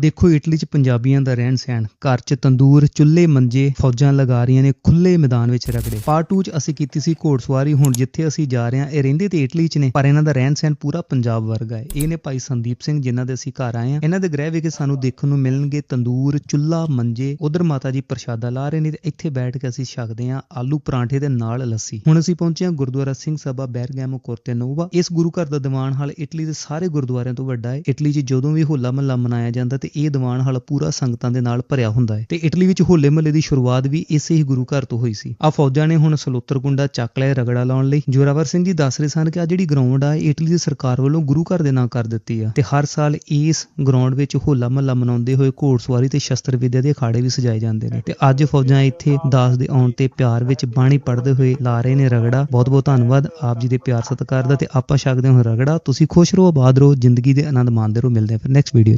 ਦੇਖੋ, ਇਟਲੀ 'ਚ ਪੰਜਾਬੀਆਂ ਦਾ ਰਹਿਣ ਸਹਿਣ, ਘਰ 'ਚ ਤੰਦੂਰ, ਚੁੱਲ੍ਹੇ, ਮੰਜੇ, ਫੌਜਾਂ ਲਗਾ ਰਹੀਆਂ ਨੇ ਖੁੱਲੇ ਮੈਦਾਨ ਵਿੱਚ ਰਗੜੇ। ਪਾਰਟ 2 'ਚ ਅਸੀਂ ਕੀਤੀ ਸੀ ਘੋੜਸਵਾਰੀ ਹੁਣ ਜਿੱਥੇ ਅਸੀਂ ਜਾ ਰਹੇ ਹਾਂ, ਇਹ ਰਹਿੰਦੇ ਤੇ ਇਟਲੀ 'ਚ ਨੇ, ਪਰ ਇਹਨਾਂ ਦਾ ਰਹਿਣ ਸਹਿਣ ਪੂਰਾ ਪੰਜਾਬ ਵਰਗਾ ਹੈ। ਇਹ ਨੇ ਭਾਈ ਸੰਦੀਪ ਸਿੰਘ, ਜਿਨ੍ਹਾਂ ਦੇ ਅਸੀਂ ਘਰ ਆਏ ਹਾਂ। ਇਹਨਾਂ ਦੇ ਗ੍ਰਹਿ ਵਿਖੇ ਸਾਨੂੰ ਦੇਖਣ ਨੂੰ ਮਿਲਣਗੇ ਤੰਦੂਰ, ਚੁੱਲ੍ਹਾ, ਮੰਜੇ, ਉਧਰ ਮਾਤਾ ਜੀ ਪ੍ਰਸ਼ਾਦਾ ਲਾ ਰਹੇ ਨੇ ਤੇ ਇੱਥੇ ਬੈਠ ਕੇ ਅਸੀਂ ਛਕਦੇ ਹਾਂ ਆਲੂ ਪਰਾਂਠੇ ਦੇ ਨਾਲ ਲੱਸੀ। ਹੁਣ ਅਸੀਂ ਪਹੁੰਚੇ ਹਾਂ ਗੁਰਦੁਆਰਾ ਸਿੰਘ ਸਭਾ ਬੈਰਗੈਮੋ ਕੋਰਤੇ ਨੋਵਾ। ਇਸ ਗੁਰੂ ਘਰ ਦਾ ਦੀਵਾਨ ਹਾਲ ਇਟਲੀ ਦੇ ਸਾਰੇ ਗੁਰਦੁਆਰਿਆਂ ਤੋਂ ਵੱਡਾ ਹੈ। ਇਟਲੀ 'ਚ ਜਦੋਂ ਵੀ ਹੋਲਾ ਮਹੱਲਾ ਮਨਾਇਆ ਜਾਂਦਾ ਤੇ ਇਹ ਦੀਵਾਨ ਹਾਲ ਪੂਰਾ ਸੰਗਤਾਂ ਦੇ ਨਾਲ ਭਰਿਆ ਹੁੰਦਾ ਹੈ। ਤੇ ਇਟਲੀ ਵਿੱਚ ਹੋਲੇ ਮਹੱਲੇ ਦੀ ਸ਼ੁਰੂਆਤ ਵੀ ਇਸੇ ਹੀ ਗੁਰੂ ਘਰ ਤੋਂ ਹੋਈ ਸੀ। ਆ ਫੌਜਾਂ ਨੇ ਹੁਣ ਸਲੋਤਰ ਗੁੰਡਾ ਚੱਕ ਲਿਆ ਰਗੜਾ ਲਾਉਣ ਲਈ। ਜੋਰਾਵਰ ਸਿੰਘ ਜੀ ਦੱਸ ਰਹੇ ਸਨ ਕਿ ਆ ਜਿਹੜੀ ਗਰਾਊਂਡ ਆ ਇਟਲੀ ਦੀ ਸਰਕਾਰ ਵੱਲੋਂ ਗੁਰੂ ਘਰ ਦੇ ਨਾਂ ਕਰ ਦਿੱਤੀ ਆ। ਤੇ ਹਰ ਸਾਲ ਇਸ ਗਰਾਊਂਡ ਵਿੱਚ ਹੋਲਾ ਮਹੱਲਾ ਮਨਾਉਂਦੇ ਹੋਏ ਘੋੜਸਵਾਰੀ ਤੇ ਸ਼ਸਤਰ ਵਿਦਿਆ ਦੇ ਅਖਾੜੇ ਵੀ ਸਜਾਏ ਜਾਂਦੇ ਨੇ। ਤੇ ਅੱਜ ਫੌਜਾਂ ਇੱਥੇ ਦਾਸ ਦੇ ਆਉਣ ਤੇ ਪਿਆਰ ਵਿੱਚ ਬਾਣੀ ਪੜ੍ਹਦੇ ਹੋਏ ਲਾ ਰਹੇ ਨੇ ਰਗੜਾ। ਬਹੁਤ ਬਹੁਤ ਧੰਨਵਾਦ ਆਪ ਜੀ ਦੇ ਪਿਆਰ ਸਤਿਕਾਰ ਦਾ ਤੇ ਆਪਾਂ ਛਕਦੇ ਹਾਂ ਰਗੜਾ। ਤੁਸੀਂ ਖੁਸ਼ ਰਹੋ, ਆਬਾਦ ਰਹੋ, ਜ਼ਿੰਦਗੀ ਦੇ ਆਨੰਦ ਮਾਣਦੇ ਰਹੋ। ਮਿਲਦੇ ਹਾਂ ਫਿਰ ਨੈਕਸਟ ਵੀਡੀਓ